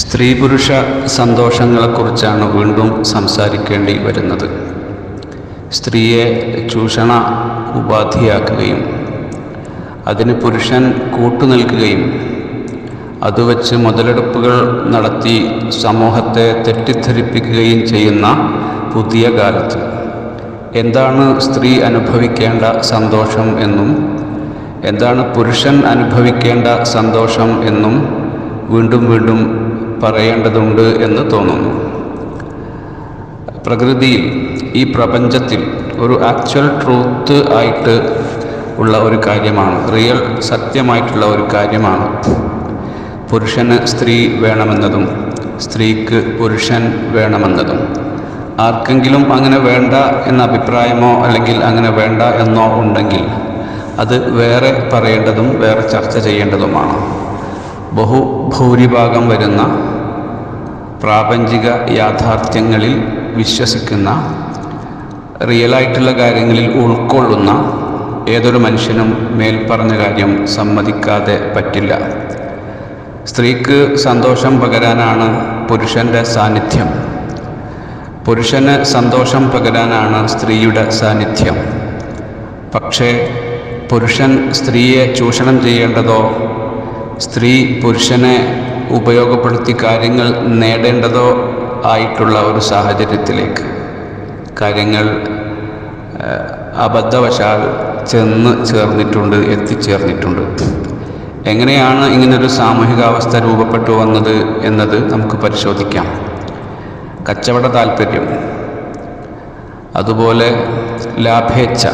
സ്ത്രീ പുരുഷ സന്തോഷങ്ങളെക്കുറിച്ചാണ് വീണ്ടും സംസാരിക്കേണ്ടി വരുന്നത്. സ്ത്രീയെ ചൂഷണ ഉപാധിയാക്കുകയും അതിന് പുരുഷൻ കൂട്ടു കൂട്ടുനിൽക്കുകയും അതുവച്ച് മുതലെടുപ്പുകൾ നടത്തി സമൂഹത്തെ തെറ്റിദ്ധരിപ്പിക്കുകയും ചെയ്യുന്ന പുതിയ കാലത്ത്. എന്താണ് സ്ത്രീ അനുഭവിക്കേണ്ട സന്തോഷം എന്നും എന്താണ് പുരുഷൻ അനുഭവിക്കേണ്ട സന്തോഷം എന്നും വീണ്ടും വീണ്ടും പറയേണ്ടതുണ്ട് എന്ന് തോന്നുന്നു. പ്രകൃതിയിൽ ഈ പ്രപഞ്ചത്തിൽ ഒരു ആക്ച്വൽ ട്രൂത്ത് ആയിട്ട് ഉള്ള ഒരു കാര്യമാണ് റിയൽ സത്യമായിട്ടുള്ള ഒരു കാര്യമാണ്. പുരുഷന് സ്ത്രീ വേണമെന്നതും സ്ത്രീക്ക് പുരുഷൻ വേണമെന്നതും. ആർക്കെങ്കിലും അങ്ങനെ വേണ്ട എന്ന അഭിപ്രായമോ അല്ലെങ്കിൽ അങ്ങനെ വേണ്ട എന്നോ ഉണ്ടെങ്കിൽ അത് വേറെ പറയേണ്ടതും വേറെ ചർച്ച ചെയ്യേണ്ടതുമാണ്. ബഹുഭൂരിഭാഗം വരുന്ന പ്രാപഞ്ചിക യാഥാർത്ഥ്യങ്ങളിൽ വിശ്വസിക്കുന്ന റിയലായിട്ടുള്ള കാര്യങ്ങളിൽ ഉൾക്കൊള്ളുന്ന ഏതൊരു മനുഷ്യനും മേൽപ്പറഞ്ഞ കാര്യം സമ്മതിക്കാതെ പറ്റില്ല. സ്ത്രീക്ക് സന്തോഷം പകരാനാണ് പുരുഷന്റെ സാന്നിധ്യം. പുരുഷന് സന്തോഷം പകരാനാണ് സ്ത്രീയുടെ സാന്നിധ്യം. പക്ഷേ പുരുഷൻ സ്ത്രീയെ ചൂഷണം ചെയ്യേണ്ടതോ സ്ത്രീ പുരുഷനെ ഉപയോഗപ്പെടുത്തി കാര്യങ്ങൾ നേടേണ്ടതോ ആയിട്ടുള്ള ഒരു സാഹചര്യത്തിലേക്ക്. കാര്യങ്ങൾ അബദ്ധവശാൽ ചെന്ന് ചേർന്നിട്ടുണ്ട് എത്തിച്ചേർന്നിട്ടുണ്ട്. എങ്ങനെയാണ് ഇങ്ങനൊരു സാമൂഹികാവസ്ഥ രൂപപ്പെട്ടു വന്നത് എന്നത് നമുക്ക് പരിശോധിക്കാം. കച്ചവട താല്പര്യം അതുപോലെ ലാഭേച്ഛ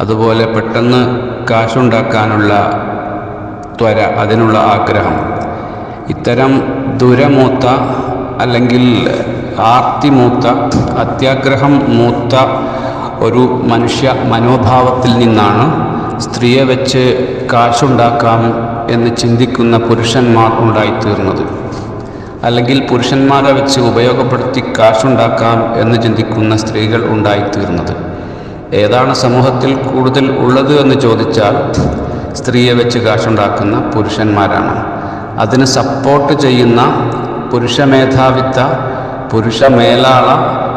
അതുപോലെ പെട്ടെന്ന് കാശുണ്ടാക്കാനുള്ള ത്വര അതിനുള്ള ആഗ്രഹം. ഇത്തരം ദുരമൂത്ത അല്ലെങ്കിൽ ആർത്തിമൂത്ത അത്യാഗ്രഹം മൂത്ത ഒരു മനുഷ്യ മനോഭാവത്തിൽ നിന്നാണ് സ്ത്രീയെ വെച്ച് കാശുണ്ടാക്കാം എന്ന് ചിന്തിക്കുന്ന പുരുഷന്മാർ ഉണ്ടായിത്തീർന്നത്. അല്ലെങ്കിൽ പുരുഷന്മാരെ വെച്ച് ഉപയോഗപ്പെടുത്തി കാശുണ്ടാക്കാം എന്ന് ചിന്തിക്കുന്ന സ്ത്രീകൾ ഉണ്ടായിത്തീർന്നത്. ഏതാണ് സമൂഹത്തിൽ കൂടുതൽ ഉള്ളത് എന്ന് ചോദിച്ചാൽ സ്ത്രീയെ വെച്ച് കാശുണ്ടാക്കുന്ന പുരുഷന്മാരാണ്. അതിന് സപ്പോർട്ട് ചെയ്യുന്ന പുരുഷ മേധാവിത്വ പുരുഷ മേലാള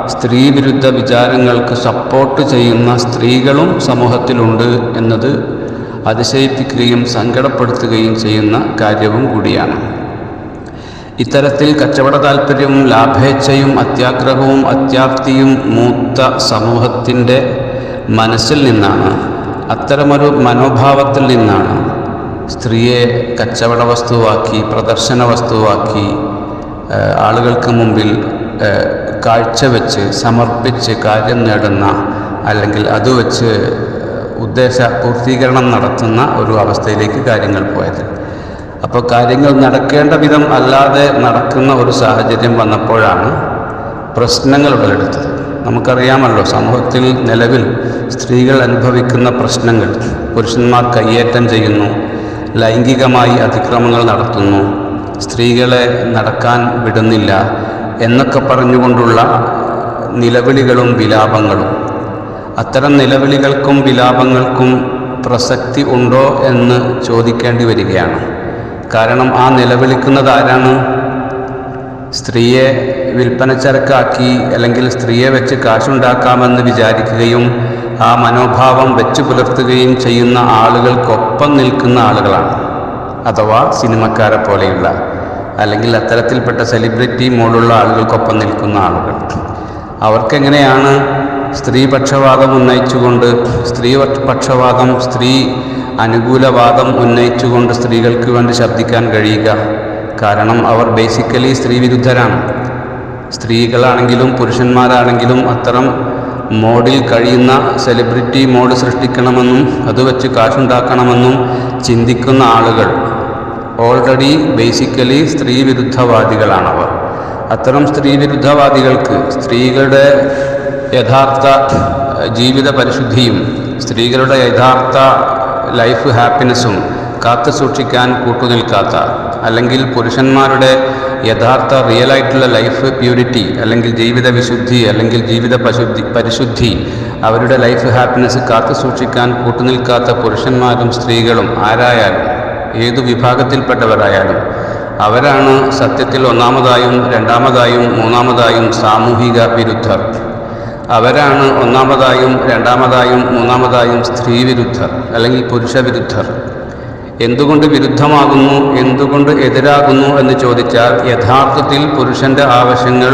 സ്ത്രീ വിരുദ്ധ വിചാരങ്ങൾക്ക് സപ്പോർട്ട് ചെയ്യുന്ന സ്ത്രീകളും സമൂഹത്തിലുണ്ട് എന്നത് അതിശയിപ്പിക്കുകയും സങ്കടപ്പെടുത്തുകയും ചെയ്യുന്ന കാര്യവും കൂടിയാണ്. ഇത്തരത്തിൽ കച്ചവട താല്പര്യവും ലാഭേച്ഛയും അത്യാഗ്രഹവും അത്യാപ്തിയും മൂത്ത സമൂഹത്തിന്റെ മനസ്സിൽ നിന്നാണ് അത്തരമൊരു മനോഭാവത്തിൽ നിന്നാണ് സ്ത്രീയെ കച്ചവട വസ്തുവാക്കി പ്രദർശന വസ്തുവാക്കി ആളുകൾക്ക് മുമ്പിൽ കാഴ്ചവെച്ച് സമർപ്പിച്ച് കാര്യം നേടുന്ന അല്ലെങ്കിൽ അത് വെച്ച് ഉദ്ദേശ പൂർത്തീകരണം നടത്തുന്ന ഒരു അവസ്ഥയിലേക്ക് കാര്യങ്ങൾ പോയത്. അപ്പോൾ കാര്യങ്ങൾ നടക്കേണ്ട വിധം അല്ലാതെ നടക്കുന്ന ഒരു സാഹചര്യം വന്നപ്പോഴാണ് പ്രശ്നങ്ങൾ ഉടലെടുത്തത്. നമുക്കറിയാമല്ലോ സമൂഹത്തിൽ നിലവിൽ സ്ത്രീകൾ അനുഭവിക്കുന്ന പ്രശ്നങ്ങൾ. പുരുഷന്മാർ കയ്യേറ്റം ചെയ്യുന്നു ലൈംഗികമായി അതിക്രമങ്ങൾ നടത്തുന്നു. സ്ത്രീകളെ നടക്കാൻ വിടുന്നില്ല എന്നൊക്കെ പറഞ്ഞുകൊണ്ടുള്ള നിലവിളികളും വിലാപങ്ങളും. അത്തരം നിലവിളികൾക്കും വിലാപങ്ങൾക്കും പ്രസക്തി ഉണ്ടോ എന്ന് ചോദിക്കേണ്ടി വരികയാണ്. കാരണം ആ നിലവിളിക്കുന്നത് ആരാണ്? സ്ത്രീയെ വിൽപ്പനച്ചരക്കാക്കി അല്ലെങ്കിൽ സ്ത്രീയെ വെച്ച് കാശുണ്ടാക്കാമെന്ന് വിചാരിക്കുകയും ആ മനോഭാവം വെച്ച് പുലർത്തുകയും ചെയ്യുന്ന ആളുകൾക്കൊപ്പം നിൽക്കുന്ന ആളുകളാണ്. അഥവാ സിനിമക്കാരെ പോലെയുള്ള അല്ലെങ്കിൽ അത്തരത്തിൽപ്പെട്ട സെലിബ്രിറ്റി മോളുള്ള ആളുകൾക്കൊപ്പം നിൽക്കുന്ന ആളുകൾ. അവർക്കെങ്ങനെയാണ് സ്ത്രീപക്ഷവാദം ഉന്നയിച്ചുകൊണ്ട് സ്ത്രീ പക്ഷവാദം സ്ത്രീ അനുകൂലവാദം ഉന്നയിച്ചുകൊണ്ട് സ്ത്രീകൾക്ക് വേണ്ടി ശബ്ദിക്കാൻ കഴിയുക? കാരണം അവർ ബേസിക്കലി സ്ത്രീ വിരുദ്ധരാണ് സ്ത്രീകളാണെങ്കിലും പുരുഷന്മാരാണെങ്കിലും അത്തരം മോഡിൽ കഴിയുന്ന സെലിബ്രിറ്റി മോഡ് സൃഷ്ടിക്കണമെന്നും അത് വെച്ച് കാശുണ്ടാക്കണമെന്നും ചിന്തിക്കുന്ന ആളുകൾ ഓൾറെഡി ബേസിക്കലി സ്ത്രീ വിരുദ്ധവാദികളാണവർ അത്തരം സ്ത്രീ വിരുദ്ധവാദികൾക്ക് സ്ത്രീകളുടെ യഥാർത്ഥ ജീവിത പരിശുദ്ധിയും സ്ത്രീകളുടെ യഥാർത്ഥ ലൈഫ് ഹാപ്പിനെസ്സും കാത്തു സൂക്ഷിക്കാൻ കൂട്ടുനിൽക്കാത്ത അല്ലെങ്കിൽ പുരുഷന്മാരുടെ യഥാർത്ഥ റിയലായിട്ടുള്ള ലൈഫ് പ്യൂരിറ്റി അല്ലെങ്കിൽ ജീവിത വിശുദ്ധി അല്ലെങ്കിൽ ജീവിത പശുദ്ധി പരിശുദ്ധി അവരുടെ ലൈഫ് ഹാപ്പിനെസ് കാത്തു സൂക്ഷിക്കാൻ കൂട്ടുനിൽക്കാത്ത പുരുഷന്മാരും സ്ത്രീകളും ആരായാലും ഏതു വിഭാഗത്തിൽപ്പെട്ടവരായാലും അവരാണ് സത്യത്തിൽ ഒന്നാമതായും രണ്ടാമതായും മൂന്നാമതായും സാമൂഹിക വിരുദ്ധർ. അവരാണ് ഒന്നാമതായും രണ്ടാമതായും മൂന്നാമതായും സ്ത്രീ വിരുദ്ധർ അല്ലെങ്കിൽ പുരുഷ വിരുദ്ധർ. എന്തുകൊണ്ട് വിരുദ്ധമാകുന്നു എന്തുകൊണ്ട് എതിരാകുന്നു എന്ന് ചോദിച്ചാൽ യഥാർത്ഥത്തിൽ പുരുഷന്റെ ആവശ്യങ്ങൾ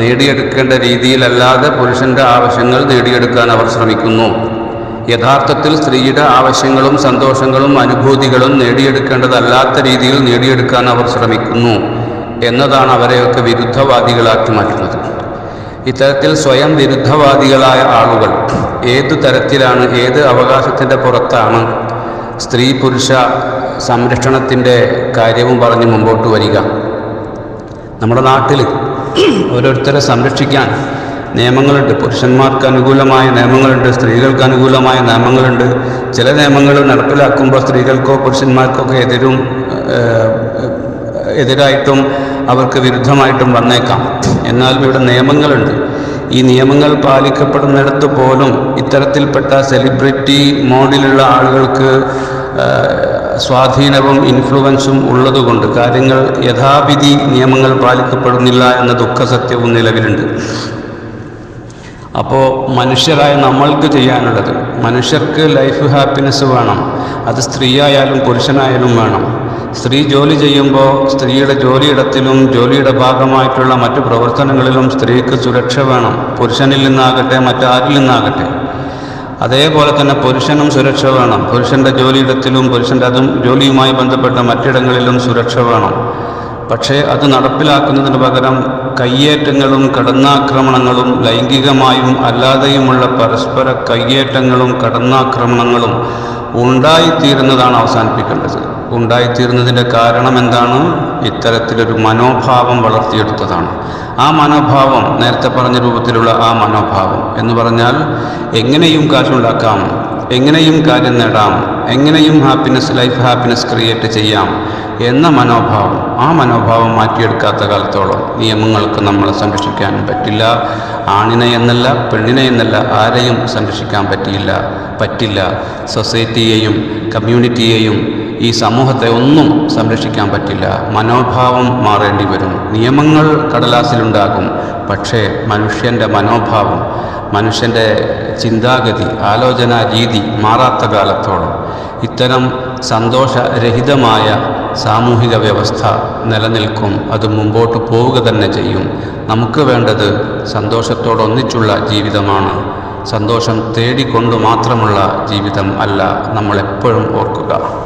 നേടിയെടുക്കേണ്ട രീതിയിലല്ലാതെ പുരുഷന്റെ ആവശ്യങ്ങൾ നേടിയെടുക്കാൻ അവർ ശ്രമിക്കുന്നു. യഥാർത്ഥത്തിൽ സ്ത്രീയുടെ ആവശ്യങ്ങളും സന്തോഷങ്ങളും അനുഭൂതികളും നേടിയെടുക്കേണ്ടതല്ലാത്ത രീതിയിൽ നേടിയെടുക്കാൻ അവർ ശ്രമിക്കുന്നു എന്നതാണ് അവരെയൊക്കെ വിരുദ്ധവാദികളാക്കി മാറ്റുന്നത്. ഇത്തരത്തിൽ സ്വയം വിരുദ്ധവാദികളായ ആളുകൾ ഏതു തരത്തിലാണ് ഏത് അവകാശത്തിന്റെ പുറത്താണ് സ്ത്രീ പുരുഷ സംരക്ഷണത്തിന്റെ കാര്യവും പറഞ്ഞ് മുമ്പോട്ട് വരിക. നമ്മുടെ നാട്ടിൽ ഓരോരുത്തരെ സംരക്ഷിക്കാൻ നിയമങ്ങളുണ്ട്. പുരുഷന്മാർക്ക് അനുകൂലമായ നിയമങ്ങളുണ്ട് സ്ത്രീകൾക്ക് അനുകൂലമായ നിയമങ്ങളുണ്ട്. ചില നിയമങ്ങൾ നടപ്പിലാക്കുമ്പോൾ സ്ത്രീകൾക്കോ പുരുഷന്മാർക്കോ ഒക്കെ എതിരും എതിരായിട്ടും അവർക്ക് വിരുദ്ധമായിട്ടും വന്നേക്കാം. എന്നാൽ ഇവിടെ നിയമങ്ങളുണ്ട്. ഈ നിയമങ്ങൾ പാലിക്കപ്പെടുന്നിടത്ത് പോലും ഇത്തരത്തിൽപ്പെട്ട സെലിബ്രിറ്റി മോഡിലുള്ള ആളുകൾക്ക് സ്വാധീനവും ഇൻഫ്ലുവൻസും ഉള്ളതുകൊണ്ട് കാര്യങ്ങൾ യഥാവിധി നിയമങ്ങൾ പാലിക്കപ്പെടുന്നില്ല എന്ന ദുഃഖസത്യവും നിലവിലുണ്ട്. അപ്പോൾ മനുഷ്യരായ നമ്മൾക്ക് ചെയ്യാനുള്ളത് മനുഷ്യർക്ക് ലൈഫ് ഹാപ്പിനെസ് വേണം. അത് സ്ത്രീയായാലും പുരുഷനായാലും വേണം. സ്ത്രീ ജോലി ചെയ്യുമ്പോൾ സ്ത്രീയുടെ ജോലിയിടത്തിലും ജോലിയുടെ ഭാഗമായിട്ടുള്ള മറ്റു പ്രവർത്തനങ്ങളിലും സ്ത്രീക്ക് സുരക്ഷ വേണം. പുരുഷനിൽ നിന്നാകട്ടെ മറ്റാരിൽ നിന്നാകട്ടെ. അതേപോലെ തന്നെ പുരുഷനും സുരക്ഷ വേണം. പുരുഷന്റെ ജോലിയിടത്തിലും പുരുഷന്റെ അതും ജോലിയുമായി ബന്ധപ്പെട്ട മറ്റിടങ്ങളിലും സുരക്ഷ വേണം. പക്ഷേ അത് നടപ്പിലാക്കുന്നതിന് പകരം കയ്യേറ്റങ്ങളും കടന്നാക്രമണങ്ങളും ലൈംഗികമായും അല്ലാതെയുമുള്ള പരസ്പര കയ്യേറ്റങ്ങളും കടന്നാക്രമണങ്ങളും ഉണ്ടായിത്തീരുന്നതാണ് അവസാനിപ്പിക്കേണ്ടത്. ഉണ്ടായിത്തീരുന്നതിന്റെ കാരണം എന്താണ്? ഇത്തരത്തിലൊരു മനോഭാവം വളർത്തിയെടുത്തതാണ്. ആ മനോഭാവം നേരത്തെ പറഞ്ഞ രൂപത്തിലുള്ള ആ മനോഭാവം എന്ന് പറഞ്ഞാൽ എങ്ങനെയും കാശുണ്ടാക്കാം എങ്ങനെയും കാര്യം നേടാം എങ്ങനെയും ഹാപ്പിനെസ് ലൈഫ് ഹാപ്പിനെസ് ക്രിയേറ്റ് ചെയ്യാം എന്ന മനോഭാവം ആ മനോഭാവം മാറ്റിയെടുക്കാത്ത കാലത്തോളം നിയമങ്ങൾക്ക് നമ്മളെ സംരക്ഷിക്കാൻ പറ്റില്ല. ആണിനെ എന്നല്ല പെണ്ണിനെ എന്നല്ല ആരെയും സംരക്ഷിക്കാൻ പറ്റിയില്ല പറ്റില്ല. സൊസൈറ്റിയെയും കമ്മ്യൂണിറ്റിയെയും ഈ സമൂഹത്തെ ഒന്നും സംരക്ഷിക്കാൻ പറ്റില്ല. മനോഭാവം മാറേണ്ടി വരും. നിയമങ്ങൾ കടലാസിലുണ്ടാകും. പക്ഷേ മനുഷ്യന്റെ മനോഭാവം മനുഷ്യന്റെ ചിന്താഗതി ആലോചന രീതി മാറാത്ത കാലത്തോളം ഇത്തരം സന്തോഷരഹിതമായ സാമൂഹിക വ്യവസ്ഥ നിലനിൽക്കും. അത് മുമ്പോട്ട് പോവുക തന്നെ ചെയ്യും. നമുക്ക് വേണ്ടത് സന്തോഷത്തോടൊന്നിച്ചുള്ള ജീവിതമാണ്. സന്തോഷം തേടിക്കൊണ്ട് മാത്രമുള്ള ജീവിതം അല്ല നമ്മളെപ്പോഴും ഓർക്കുക.